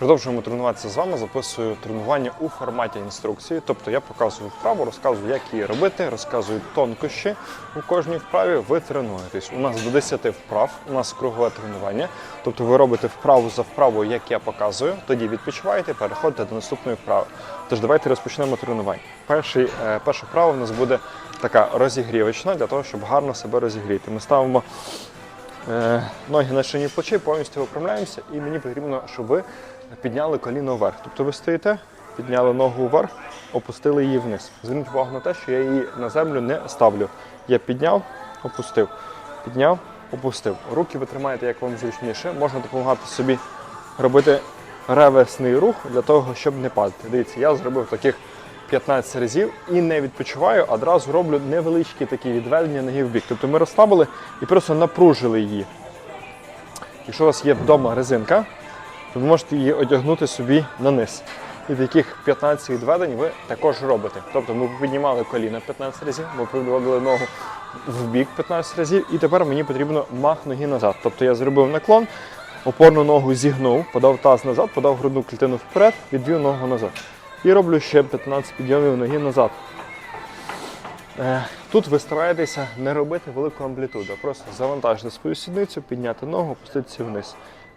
Продовжуємо тренуватися з вами. Записую тренування у форматі інструкції. Тобто я показую вправу, розказую, як її робити, розказую тонкощі у кожній вправі. Ви тренуєтесь. У нас до 10 вправ, у нас кругове тренування. Тобто ви робите вправу за вправою, як я показую. Тоді відпочиваєте, переходите до наступної вправи. Тож давайте розпочнемо тренування. Перший, е, перша вправа у нас буде така розігрівочна для того, щоб гарно себе розігріти. Ми ставимо Е, ноги на шині плечей, повністю виправляємося, і мені потрібно, щоб ви підняли коліно вверх. Тобто ви стоїте, підняли ногу вверх, опустили її вниз. Зверніть увагу на те, що я її на землю не ставлю. Я підняв, опустив, підняв, опустив. Руки ви тримаєте, як вам зручніше. Можна допомагати собі робити реверсний рух для того, щоб не падати. Дивіться, я зробив таких 15 разів і не відпочиваю, а одразу роблю невеличкі такі відведення ноги в бік. Тобто ми розслабили і просто напружили її. Якщо у вас є вдома резинка, ви можете її одягнути собі на низ. І таких 15 відведень ви також робите. Тобто ми піднімали коліна 15 разів, ми приводили ногу в бік 15 разів, і тепер мені потрібно мах ноги назад. Тобто я зробив наклон, опорну ногу зігнув, подав таз назад, подав грудну клітину вперед, відвів ногу назад. І роблю ще 15 підйомів ноги назад. Е, Тут ви стараєтеся не робити велику амплітуду, просто завантажити свою сідницю, підняти ногу, опуститися вниз.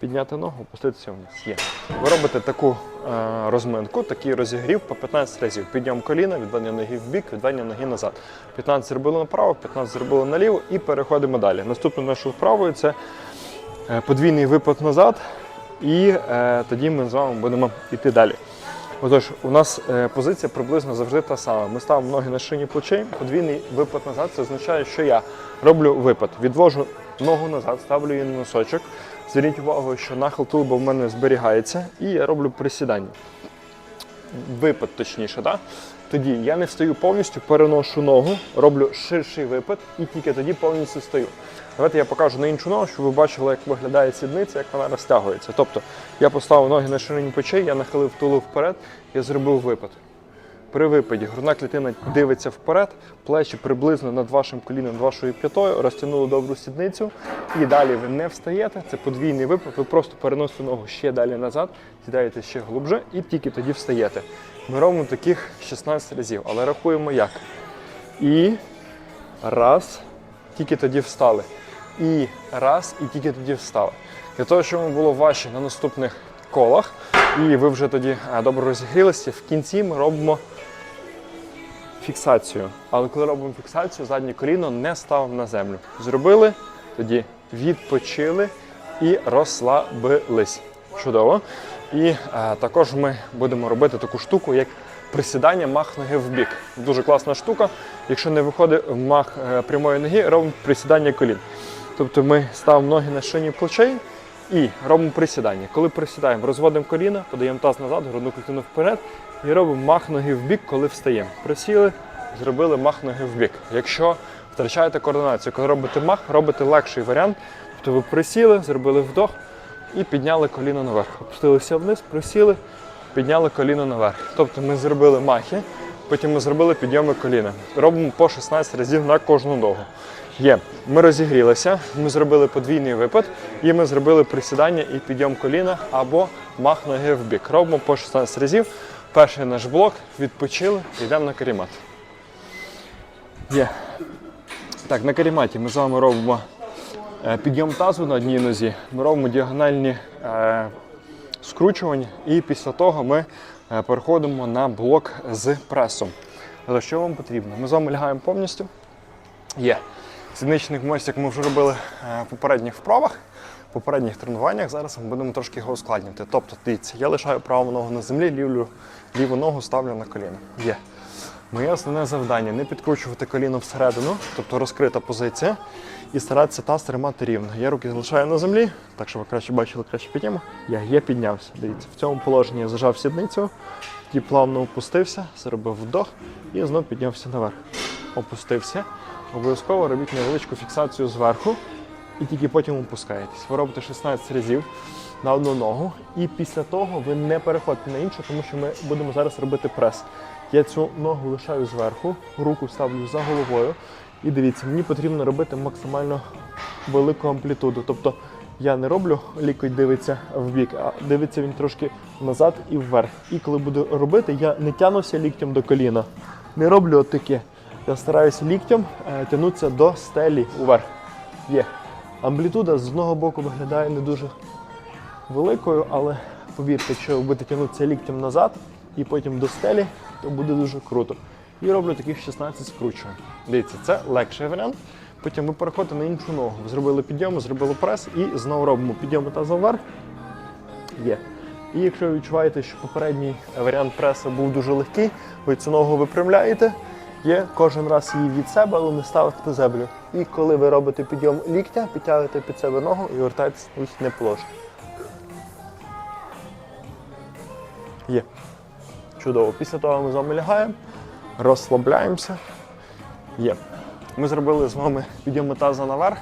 Підняти ногу, опуститися вниз. Є. Ви робите таку е, розминку, такий розігрів по 15 разів. Підйом коліна, відведення ноги в бік, відведення ноги назад. 15 зробили направо, 15 зробили наліво і переходимо далі. Наступною нашою вправою це е, подвійний випад назад, і е, тоді ми з вами будемо йти далі. Отож, у нас е, позиція приблизно завжди та сама. Ми ставимо ноги на шині плечей, подвійний випад назад. Це означає, що я роблю випад. Відвожу ногу назад, ставлю її на носочок. Зверніть увагу, що нахил тулуба в мене зберігається, і я роблю присідання. Випад точніше, так? Тоді я не встаю повністю, переношу ногу, роблю ширший випад і тільки тоді повністю стою. Давайте я покажу на іншу ногу, щоб ви бачили, як виглядає сідниця, як вона розтягується. Тобто я поставив ноги на ширині плечей, я нахилив тулу вперед, я зробив випад. При випаді грудна клітина дивиться вперед, плечі приблизно над вашим коліном, над вашою п'ятою, розтягнули добру сідницю. І далі ви не встаєте. Це подвійний випад. Ви просто переносите ногу ще далі назад, сідаєте ще глубже і тільки тоді встаєте. Ми робимо таких 16 разів, але рахуємо як. І раз, тільки тоді встали. І раз, і тільки тоді встали. Для того, щоб було важче на наступних колах, і ви вже тоді е, добре розігрілися, в кінці ми робимо фіксацію. Але коли робимо фіксацію, заднє коліно не ставимо на землю. Зробили, тоді відпочили і розслабились. Чудово. І е, також ми будемо робити таку штуку, як присідання мах ноги в бік. Дуже класна штука. Якщо не виходить мах е, прямої ноги, робимо присідання колін. Тобто ми ставимо ноги на шині плечей і робимо присідання. Коли присідаємо, розводимо коліна, подаємо таз назад, грудну клітину вперед і робимо мах ноги в бік, коли встаємо. Присіли, зробили мах ноги в бік. Якщо втрачаєте координацію, коли робите мах, робите легший варіант. Тобто ви присіли, зробили вдох і підняли коліно наверх. Опустилися вниз, присіли, підняли коліно наверх. Тобто ми зробили махи, потім ми зробили підйоми коліна. Робимо по 16 разів на кожну ногу. Є, ми розігрілися, ми зробили подвійний випад, і ми зробили присідання і підйом коліна або мах ноги в бік. Робимо по 16 разів. Перший наш блок, відпочили, йдемо на карімат. Є. Так, на каріматі ми з вами робимо е, підйом тазу на одній нозі. Ми робимо діагональні е, скручування, і після того ми е, переходимо на блок з пресом. Але що вам потрібно? Ми з вами лягаємо повністю. Є. Сідничний мостик ми вже робили е, в попередніх вправах, попередніх тренуваннях. Зараз ми будемо трошки його ускладнювати. Тобто, дивіться, я лишаю праву ногу на землі, ліву, ліву ногу ставлю на коліно. Є. Моє основне завдання не підкручувати коліно всередину, тобто розкрита позиція, і старатися таз тримати рівно. Я руки залишаю на землі, так щоб ви краще бачили, краще підійму. Я є піднявся. Дивіться, в цьому положенні я зажав сідницю, тоді плавно опустився, зробив вдох і знов піднявся наверх. Опустився. Обов'язково робіть невеличку фіксацію зверху і тільки потім опускаєтесь. Ви робите 16 разів на одну ногу, і після того ви не переходите на іншу, тому що ми будемо зараз робити прес. Я цю ногу лишаю зверху, руку ставлю за головою. І дивіться, мені потрібно робити максимально велику амплітуду. Тобто я не роблю, лікоть дивиться в бік, а дивиться він трошки назад і вверх. І коли буду робити, я не тянуся ліктем до коліна. Не роблю от таке. Я стараюся ліктем е, тягнутися до стелі уверх. Є. Амплітуда з одного боку виглядає не дуже великою, але повірте, якщо ви будете тягнутися ліктем назад і потім до стелі, то буде дуже круто. І роблю таких 16 скручувань. Дивіться, це легший варіант. Потім ви переходите на іншу ногу. Зробили підйом, зробили прес і знову робимо підйом тазом вверх. Є. І якщо ви відчуваєте, що попередній варіант преса був дуже легкий, ви цю ногу випрямляєте, є кожен раз її від себе, але не ставити на землю. І коли ви робите підйом ліктя, підтягуєте під себе ногу і вертаєтесь на вихідне положення. Є. Чудово. Після того ми з вами лягаємо, розслабляємося. Є. Ми зробили з вами підйом таза наверх.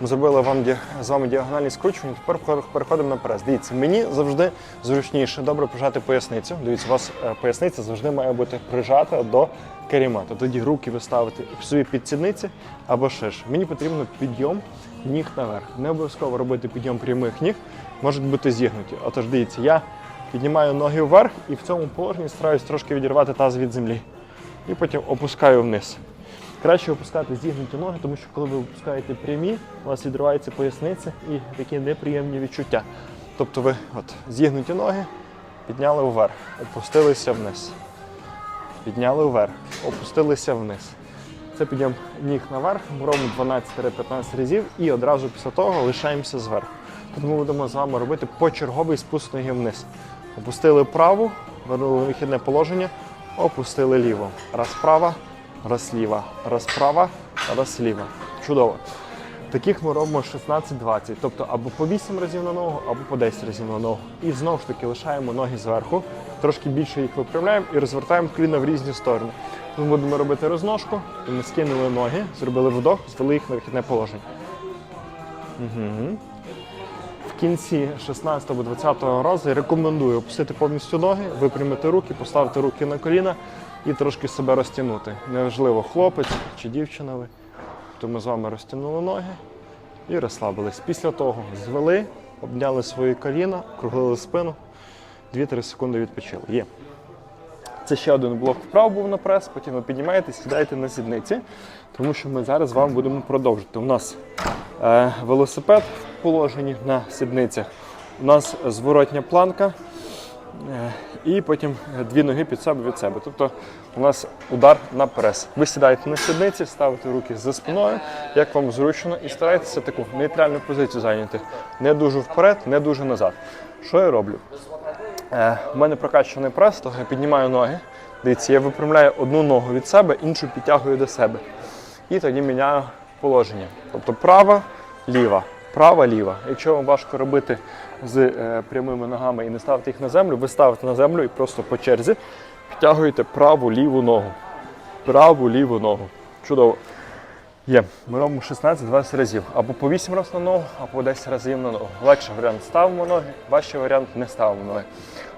Ми зробили вам з вами діагональні скручування. Тепер переходимо на прес. Дивіться, мені завжди зручніше добре прижати поясницю. Дивіться, у вас е, поясниця завжди має бути прижата до керімата. Тоді руки ви ставите собі під сідниці або ширше. Мені потрібно підйом ніг наверх. Не обов'язково робити підйом прямих ніг, можуть бути зігнуті. Отож, дивіться, я піднімаю ноги вверх і в цьому положенні стараюсь трошки відірвати таз від землі. І потім опускаю вниз. Краще опускати зігнуті ноги, тому що коли ви опускаєте прямі, у вас відривається поясниця і такі неприємні відчуття. Тобто ви от, зігнуті ноги, підняли вверх, опустилися вниз. Підняли вверх, опустилися вниз. Це підйом ніг наверх, робимо 12-15 разів і одразу після того лишаємося зверху. Тут ми будемо з вами робити почерговий спуск ноги вниз. Опустили праву, вернули вихідне положення, опустили ліву. Раз права, раз ліва, раз права, раз ліва. Чудово. Таких ми робимо 16-20, тобто або по 8 разів на ногу, або по 10 разів на ногу. І знову ж таки лишаємо ноги зверху, трошки більше їх випрямляємо і розвертаємо коліна в різні сторони. Ми будемо робити розножку, і ми скинули ноги, зробили вдох, звели їх на вихідне положення. Угу. В кінці 16 або 20 разу рекомендую опустити повністю ноги, випрямити руки, поставити руки на коліна і трошки себе розтягнути. Неважливо, хлопець чи дівчина ви. То ми з вами розтягнули ноги і розслабились. Після того звели, обняли свої коліна, округлили спину, 2-3 секунди відпочили. Є. Це ще один блок вправ був на прес, потім ви піднімаєтесь, сідаєте на сідниці, тому що ми зараз з вами будемо продовжити. У нас е, велосипед в положенні на сідницях, у нас зворотня планка, і потім дві ноги під себе від себе. Тобто у нас удар на прес. Ви сідаєте на сідниці, ставите руки за спиною, як вам зручно, і старайтеся таку нейтральну позицію зайняти. Не дуже вперед, не дуже назад. Що я роблю? Е, У мене прокачаний прес, то я піднімаю ноги. Дивіться, я випрямляю одну ногу від себе, іншу підтягую до себе. І тоді міняю положення. Тобто права, ліва, права, ліва. Якщо вам важко робити з е, прямими ногами і не ставити їх на землю, ви ставите на землю і просто по черзі підтягуєте праву ліву ногу. Праву ліву ногу. Чудово. Є. Ми робимо 16-20 разів. Або по 8 разів на ногу, або по 10 разів на ногу. Легший варіант ставимо ноги, важчий варіант не ставимо ноги.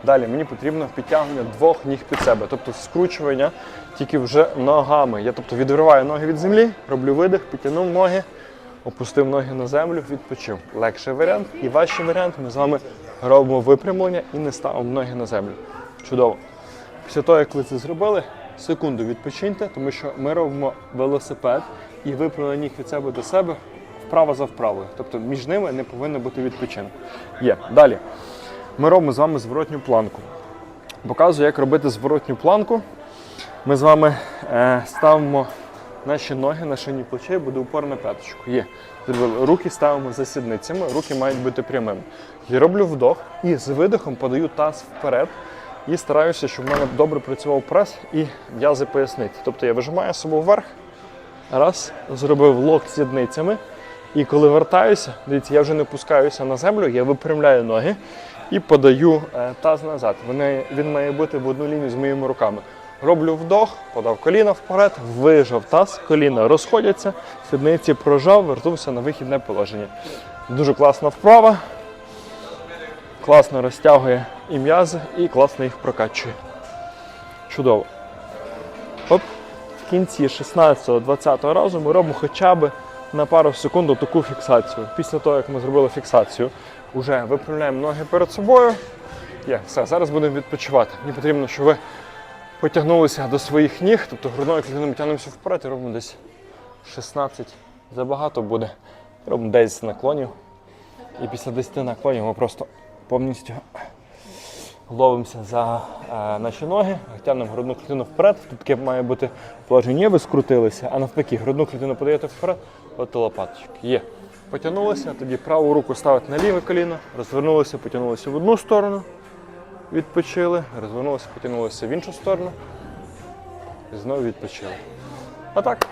Далі мені потрібно підтягнення двох ніг під себе, тобто скручування тільки вже ногами. Я тобто відриваю ноги від землі, роблю видих, підтягнув ноги, опустив ноги на землю, відпочив. Легший варіант і важчий варіант. Ми з вами робимо випрямлення і не ставимо ноги на землю. Чудово. Після того, як ви це зробили, секунду відпочиньте, тому що ми робимо велосипед і випрямлення ніг від себе до себе вправо за вправою. Тобто між ними не повинно бути відпочинку. Є. Далі. Ми робимо з вами зворотню планку. Показую, як робити зворотню планку. Ми з вами е, ставимо наші ноги на шині плечей, буде упор на п'яточку. Є. Зробили. Руки ставимо за сідницями, руки мають бути прямими. Я роблю вдох і з видихом подаю таз вперед і стараюся, щоб в мене добре працював прес і м'язи поясниці. Тобто я вижимаю себе вверх, раз, зробив лок сідницями. І коли вертаюся, дивіться, я вже не пускаюся на землю, я випрямляю ноги і подаю е, таз назад. Вони, він має бути в одну лінію з моїми руками. Роблю вдох, подав коліно вперед, вижав таз, коліна розходяться, сідниці прожав, вернувся на вихідне положення. Дуже класна вправа, класно розтягує і м'язи, і класно їх прокачує. Чудово. Оп. В кінці 16-20 разу ми робимо хоча б на пару секунд таку фіксацію. Після того, як ми зробили фіксацію, вже виправляємо ноги перед собою. Є, все, зараз будемо відпочивати. Мені потрібно, щоб ви потягнулися до своїх ніг, тобто грудною клітиною тягнемося вперед і робимо десь 16. Забагато буде. Робимо 10 наклонів. І після 10 наклонів ми просто повністю ловимося за е, наші ноги, тягнемо грудну клітину вперед. Тут таке має бути положення, ви скрутилися, а навпаки, грудну клітину подаєте вперед, от лопаточки. Є. Потягнулися, тоді праву руку ставите на ліве коліно, розвернулися, потягнулися в одну сторону, відпочили, розвернулися, потягнулися в іншу сторону. І знову відпочили. Отак.